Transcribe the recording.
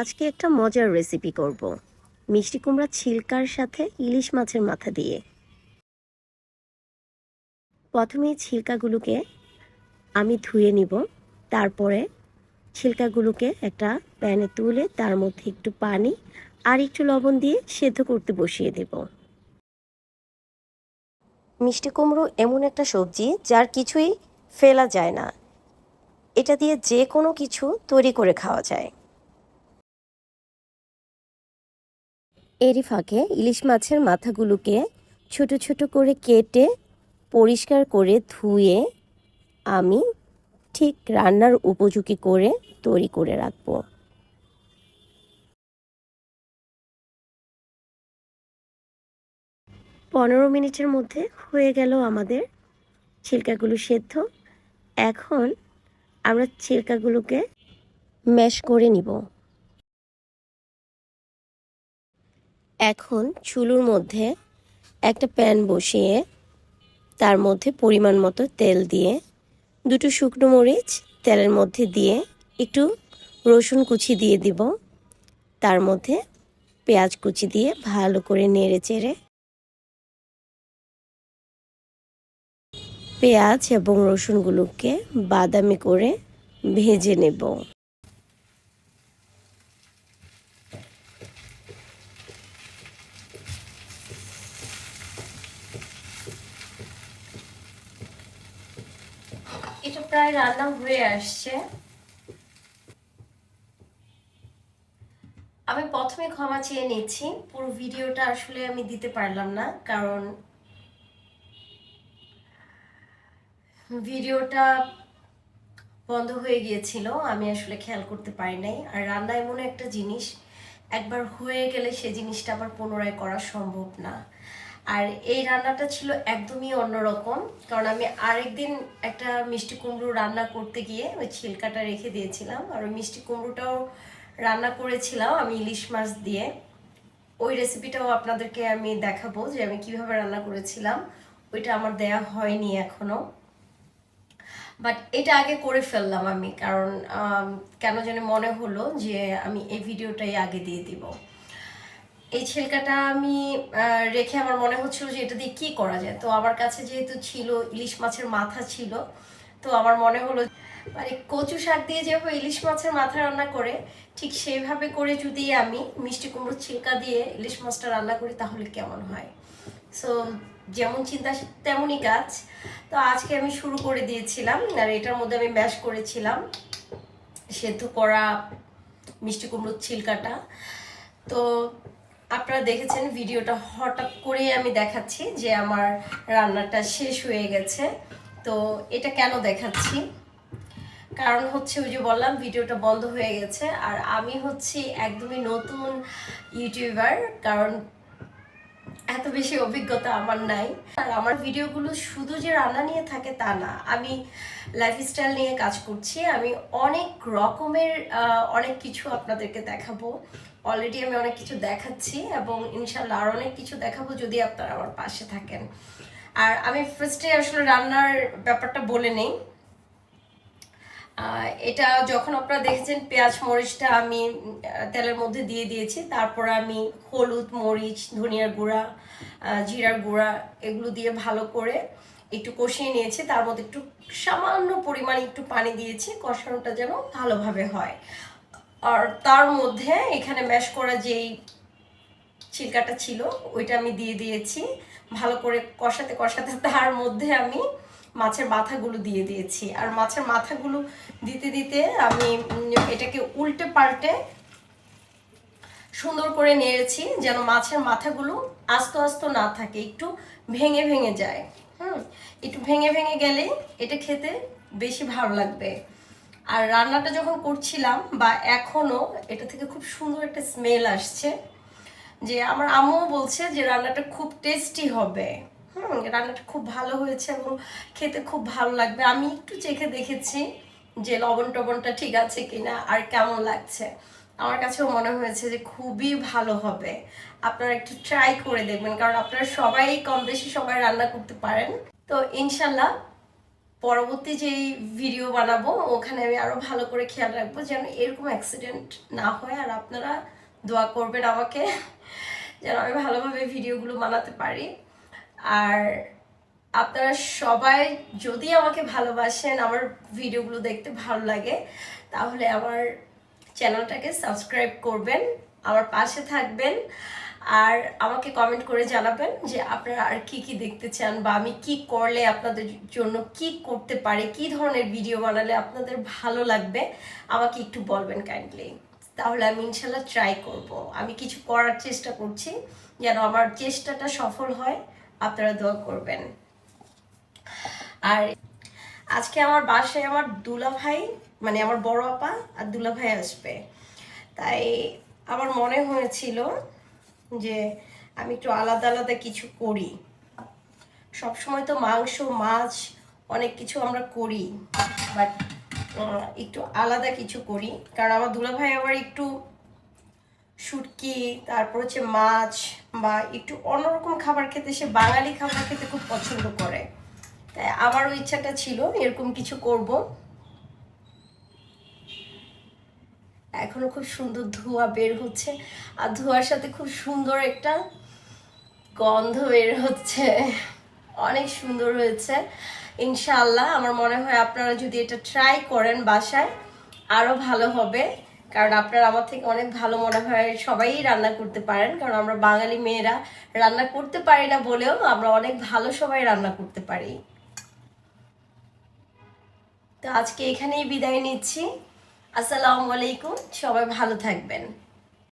আজকে একটা মজার রেসিপি করব। মিষ্টি কুমড়া ছিলকার সাথে ইলিশ মাছের মাথা দিয়ে। প্রথমে ছিলকাগুলোকে আমি ধুয়ে নিব। তারপরে ছিলকাগুলোকে একটা প্যানে তুলে তার মধ্যে একটু পানি আর একটু লবণ দিয়ে সেদ্ধ করতে বসিয়ে দেব। মিষ্টি কুমড়ো এমন একটা সবজি যার কিছুই ফেলা যায় না। এটা দিয়ে যে কোনো কিছু তৈরি করে খাওয়া যায়। এরই ফাঁকে ইলিশ মাছের মাথাগুলোকে ছোট ছোট করে কেটে পরিষ্কার করে ধুয়ে আমি ঠিক রান্নার উপযোগী করে তৈরি করে রাখব। পনেরো মিনিটের মধ্যে হয়ে গেল আমাদের ছিলকাগুলো সেদ্ধ। এখন আমরা ছিলকাগুলোকে ম্যাশ করে নিব। এখন চুলুর মধ্যে একটা প্যান বসিয়ে তার মধ্যে পরিমাণ মতো তেল দিয়ে, দুটো শুকনো মরিচ তেলের মধ্যে দিয়ে একটু রসুন কুচি দিয়ে দিব। তার মধ্যে পেঁয়াজ কুচি দিয়ে ভালো করে নেড়ে চেড়ে পেঁয়াজ এবং রসুনগুলোকে বাদামি করে ভেজে নেব। এটা প্রায় রান্না হয়ে আসছে। আমি প্রথমে ক্ষমা চেয়ে নিচ্ছি। পুরো ভিডিওটা আসলে আমি দিতে পারলাম না, কারণ ভিডিওটা বন্ধ হয়ে গিয়েছিল, আমি আসলে খেয়াল করতে পারি নাই। আর রান্না এমন একটা জিনিস, একবার হয়ে গেলে সে জিনিসটা আবার পুনরায় করা সম্ভব না। আর এই রান্নাটা ছিল একদমই অন্যরকম। কারণ আমি আরেকদিন একটা মিষ্টি কুমড়ো রান্না করতে গিয়ে ওই ছিলকাটা রেখে দিয়েছিলাম। আর ওই মিষ্টি কুমড়োটাও রান্না করেছিলাম আমি ইলিশ মাছ দিয়ে। ওই রেসিপিটাও আপনাদেরকে আমি দেখাবো যে আমি কীভাবে রান্না করেছিলাম। ওইটা আমার দেয়া হয়নি এখনও। বাট এটা আগে করে ফেললাম আমি, কারণ কেন জানি মনে হলো যে আমি এই ভিডিওটাই আগে দিয়ে দিব। এই ছিলকাটা আমি রেখে আমার মনে হচ্ছিল যে এটা দিয়ে কি করা যায়। তো আমার কাছে যেহেতু ছিল, ইলিশ মাছের মাথা ছিল, তো আমার মনে হলো মানে কচু শাক দিয়ে যেভাবে ইলিশ মাছের মাথা রান্না করে, ঠিক সেইভাবে করে যদি আমি মিষ্টি কুমড়োর ছিলকা দিয়ে ইলিশ মাছটা রান্না করি, তাহলে কেমন হয়? সো যেমন চিন্তা, তেমনই কাজ। তো আজকে আমি শুরু করে দিয়েছিলাম, আর এটার মধ্যে আমি ম্যাশ করেছিলাম সেদ্ধ করা মিষ্টি কুমড়োর ছিলকাটা। তো আপনারা দেখেছেন ভিডিওটা হঠাৎ করেই আমি দেখাচ্ছি যে আমার রান্নাটা শেষ হয়ে গেছে। তো এটা কেন দেখাচ্ছি? কারণ হচ্ছে ওই যে বললাম, ভিডিওটা বন্ধ হয়ে গেছে। আর আমি হচ্ছি একদমই নতুন ইউটিউবার, কারণ এত বেশি অভিজ্ঞতা আমার নাই। আর আমার ভিডিওগুলো শুধু যে রান্না নিয়ে থাকে তা না, আমি লাইফস্টাইল নিয়ে কাজ করছি, আমি অনেক রকমের অনেক কিছু আপনাদেরকে দেখাবো। অলরেডি আমি অনেক কিছু দেখাচ্ছি এবং ইনশাল্লাহ আর অনেক কিছু দেখাবো যদি আপনারা আমার পাশে থাকেন। আর আমি ফার্স্টে আসলে রান্নার ব্যাপারটা বলে নেই। এটা যখন আপনারা দেখেছেন, পেঁয়াজ, মরিচটা আমি তেলের মধ্যে দিয়ে দিয়েছি। তারপর আমি হলুদ, মরিচ, ধনিয়ার গুঁড়া জিরার গুঁড়া এগুলো দিয়ে ভালো করে একটু কষিয়ে নিয়েছি। তার মধ্যে একটু সামান্য পরিমাণে একটু পানি দিয়েছি, কষানোটা যেন ভালোভাবে হয়। আর তার মধ্যে এখানে ম্যাশ করা যেই ছিলকাটা ছিল, ওইটা আমি দিয়ে দিয়েছি। ভালো করে কষাতে কষাতে তার মধ্যে আমি মাছের মাথাগুলো দিয়ে দিয়েছি। আর মাছের মাথাগুলো দিতে দিতে আমি এটাকে উল্টে পাল্টে সুন্দর করে নেড়েছি যেন মাছের মাথাগুলো আস্ত আস্ত না থাকে, একটু ভেঙে ভেঙে যায়। হুম, একটু ভেঙে ভেঙে গেলে এটা খেতে বেশি ভালো লাগবে। আর রান্নাটা যখন করছিলাম বা এখনও এটা থেকে খুব সুন্দর একটা স্মেল আসছে যে আমার আম্মু বলছে যে রান্নাটা খুব টেস্টি হবে। হুম, রান্নাটা খুব ভালো হয়েছে এবং খেতে খুব ভালো লাগবে। আমি একটু চেখে দেখেছি যে লবণ টবণটা ঠিক আছে কিনা আর কেমন লাগছে। আমার কাছেও মনে হয়েছে যে খুবই ভালো হবে। আপনারা একটু ট্রাই করে দেখবেন, কারণ আপনারা সবাই কম বেশি সবাই রান্না করতে পারেন। তো ইনশাল্লাহ পরবর্তী যেই ভিডিও বানাবো, ওখানে আমি আরও ভালো করে খেয়াল রাখব যেন এরকম অ্যাক্সিডেন্ট না হয় আর আপনারা দোয়া করবেন আমাকে, যেন আমি ভালোভাবে ভিডিওগুলো বানাতে পারি। আর আপনারা সবাই যদি আমাকে ভালোবাসেন, আমার ভিডিওগুলো দেখতে ভালো লাগে, তাহলে আমার চ্যানেলটাকে সাবস্ক্রাইব করবেন, আমার পাশে থাকবেন, আর আমাকে কমেন্ট করে জানাবেন যে আপনারা আর কি কি দেখতে চান বা আমি কি করলে আপনাদের জন্য কি করতে পারে, কি ধরনের ভিডিও বানালে আপনাদের ভালো লাগবে, আমাকে একটু বলবেন কাইন্ডলি তাহলে আমি ইনশাল্লাহ ট্রাই করব। আমি কিছু করার চেষ্টা করছি যেন আমার চেষ্টাটা সফল হয়। আপনারা দোয়া করবেন। আর আজকে আমার বাসায় আমার দুলা ভাই মানে আমার বড় আপা আর দুলা ভাই আসবে। তাই আমার মনে হয়েছিল যে আমি একটু আলাদা আলাদা কিছু করি। সবসময় তো মাংস, মাছ অনেক কিছু আমরা করি বাট একটু আলাদা কিছু করি। কারণ আমার দুলা ভাই আবার একটু শুটকি, তারপর হচ্ছে মাছ বা একটু অন্যরকম খাবার খেতে সে বাঙালি খাবার খেতে খুব পছন্দ করে। তাই আমারও ইচ্ছাটা ছিল এরকম কিছু করব। এখনও খুব সুন্দর ধোঁয়া বের হচ্ছে আর ধোঁয়ার সাথে খুব সুন্দর একটা গন্ধ বের হচ্ছে। অনেক সুন্দর হয়েছে। ইনশাল্লাহ আমার মনে হয় আপনারা যদি এটা ট্রাই করেন বাসায় আরও ভালো হবে। কারণ আপনারা আমার থেকে অনেক ভালো মনে হয় সবাই রান্না করতে পারেন, কারণ আমরা বাঙালি মেয়েরা রান্না করতে পারি না বলেও আমরা অনেক ভালো সবাই রান্না করতে পারি। তো আজকে এখানেই বিদায় নিচ্ছি। আসসালামু আলাইকুম, সবাই ভালো থাকবেন।